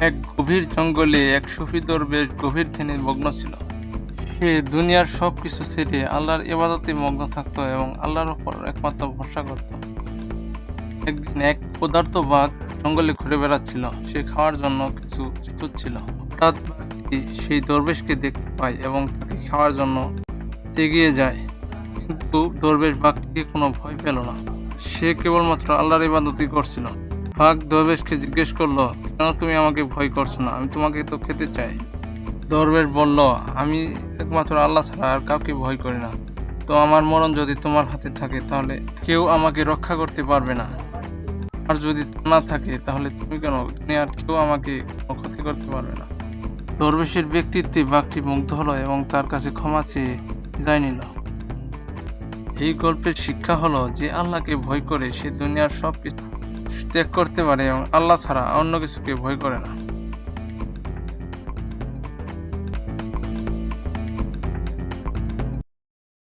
এক গভীর জঙ্গলে এক সুফি দরবেশ গভীর ধ্যানে মগ্ন ছিল। সে দুনিয়ার সব কিছু ছেড়ে আল্লাহর ইবাদতে মগ্ন থাকতো এবং আল্লাহর উপর একমাত্র ভরসা করত। একদিন এক পদার্থ বাঘ জঙ্গলে ঘুরে বেড়াচ্ছিল। সে খাওয়ার জন্য কিছু খুঁজছিল হঠাৎ সেই দরবেশকে দেখতে পায় এবং তাকে খাওয়ার জন্য এগিয়ে যায়। কিন্তু দরবেশ বাঘটিকে কোনো ভয় পেল না। সে কেবলমাত্র আল্লাহর ইবাদতই করছিল। বাঘ দরবেশকে জিজ্ঞেস করল, কেন তুমি আমাকে ভয় করছ না? আমি তোমাকে তো খেতে চাই। দরবেশ বলল, আমি একমাত্র আল্লাহ ছাড়া আর কাউকে ভয় করি না। তো আমার মরণ যদি তোমার হাতে থাকে, তাহলে কেউ আমাকে রক্ষা করতে পারবে না। আর যদি না থাকে, তাহলে তুমি কেন তুমি আর কেউ আমাকে ক্ষতি করতে পারবে না? দরবেশের ব্যক্তিত্বে বাঘটি মুগ্ধ হলো এবং তার কাছে ক্ষমা চেয়ে বিদায় নিল। এই গল্পের শিক্ষা হলো যে আল্লাহকে ভয় করে সে দুনিয়ার সব কিছু ত্যাগ করতে পারে এবং আল্লাহ ছাড়া অন্য কিছুকে ভয় করে না।